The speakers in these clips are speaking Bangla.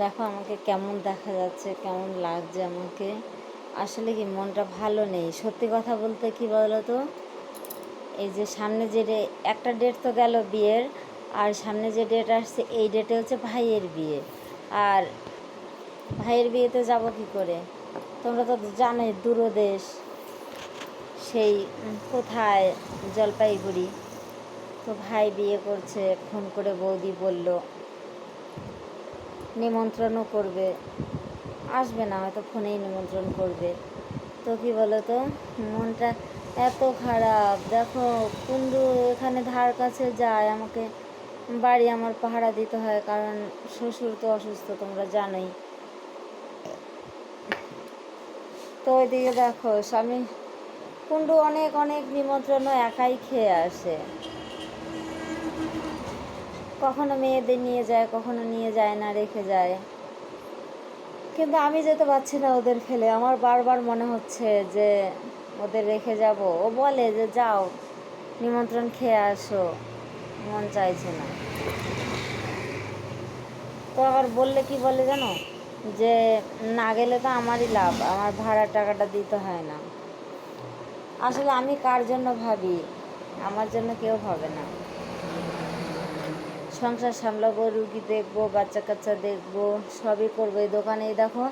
দেখো আমাকে কেমন দেখা যাচ্ছে, কেমন লাগছে আমাকে। আসলে কি মনটা ভালো নেই। সত্যি কথা বলতে কি বলো তো এই যে সামনে যে একটা ডেট তো গেল বিয়ের, আর সামনে যে ডেট আসছে, এই ডেটে হচ্ছে ভাইয়ের বিয়ে। আর ভাইয়ের বিয়েতে যাব কি করে? তোমরা তো জানোই দূরদেশ, সেই কোথায় জলপাইগুড়ি। তো ভাই বিয়ে করছে, ফোন করে বৌদি বলল নিমন্ত্রণও করবে। আসবে না, হয়তো ফোনেই নিমন্ত্রণ করবে। তো কি বলো তো মনটা এত খারাপ। দেখো কুন্ডু এখানে ধার কাছে যায়, আমাকে বাড়ি আমার পাহারা দিতে হয়, কারণ শ্বশুর তো অসুস্থ, তোমরা জানোই। তো ওইদিকে দেখো, স্বামী কুন্ডু অনেক অনেক নিমন্ত্রণও একাই খেয়ে আসে। কখনো মেয়েদের নিয়ে যায়, কখনো নিয়ে যায় না, রেখে যায়। কিন্তু আমি যেতে পারছি না ওদের ফেলে। আমার বারবার মনে হচ্ছে যে ওদের রেখে যাব। ও বলে যে, যাও, নিমন্ত্রণ খেয়ে আসো। মন চাইছে না। তো আবার বললে কি বলে জানো? যে, না গেলে তো আমারই লাভ। আমার ভাড়ার টাকাটা দিতে হয় না। আসলে আমি কার জন্য ভাবি? আমার জন্য কেউ ভাবে না। সংসার সামলাবো, রুগী দেখব বাচ্চা কাচ্চা দেখব, সবই করব। এই দোকানে দেখো,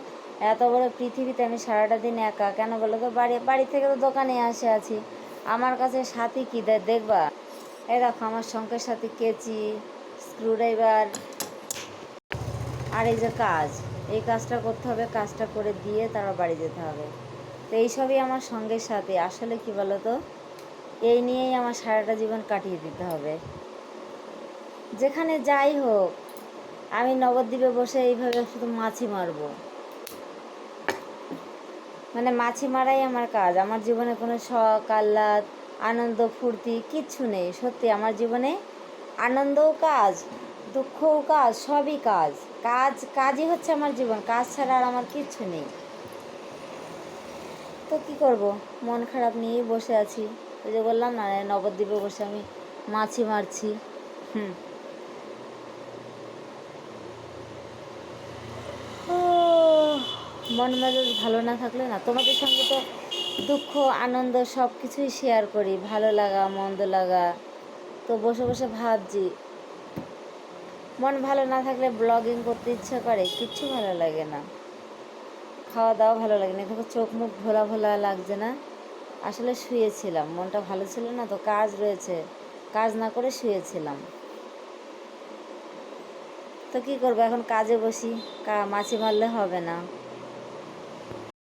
এত বড় পৃথিবীতে আমি সারাটা দিন একা। কেন বলো তো? বাড়ি বাড়ি থেকে তো দোকানে আসে আছি। আমার কাছে সাথী কী দেয় দেখবা? এই দেখো, আমার সঙ্গের সাথে কেচি, স্ক্রুড্রাইভার। আর এই যে কাজ, এই কাজটা করতে হবে, কাজটা করে দিয়ে তারা বাড়ি যেতে হবে। তো এইসবই আমার সঙ্গের সাথে। আসলে কি বলো তো? এই নিয়েই আমার সারাটা জীবন কাটিয়ে দিতে হবে। যেখানে যাই হোক, আমি নবদ্বীপে বসে এইভাবে শুধু মাছি মারবো। মানে মাছি মারাই আমার কাজ। আমার জীবনে কোনো শখ, আহ্লাদ, আনন্দ, ফুর্তি কিচ্ছু নেই। সত্যি, আমার জীবনে আনন্দও কাজ, দুঃখও কাজ, সবই কাজ। কাজ, কাজই হচ্ছে আমার জীবন। কাজ ছাড়া আর আমার কিচ্ছু নেই। তো কি করব? মন খারাপ নিয়েই বসে আছি। ওই যে বললাম না, নবদ্বীপে বসে আমি মাছি মারছি। হুম। মন মেজাজ ভালো না থাকলে না। তোমাদের সঙ্গে তো দুঃখ, আনন্দ সব কিছুই শেয়ার করি। ভালো লাগা, মন্দ লাগা। তো বসে বসে ভাবছি, মন ভালো না থাকলে ব্লগিং করতে ইচ্ছা করে, কিচ্ছু ভালো লাগে না। খাওয়া দাওয়া ভালো লাগে না। দেখো চোখ মুখ ভোলা ভোলা লাগছে না। আসলে শুয়েছিলাম, মনটা ভালো ছিল না তো কাজ রয়েছে। কাজ না করে শুয়েছিলাম। তো কী করব? এখন কাজে বসি, কা মাছি মারলে হবে না।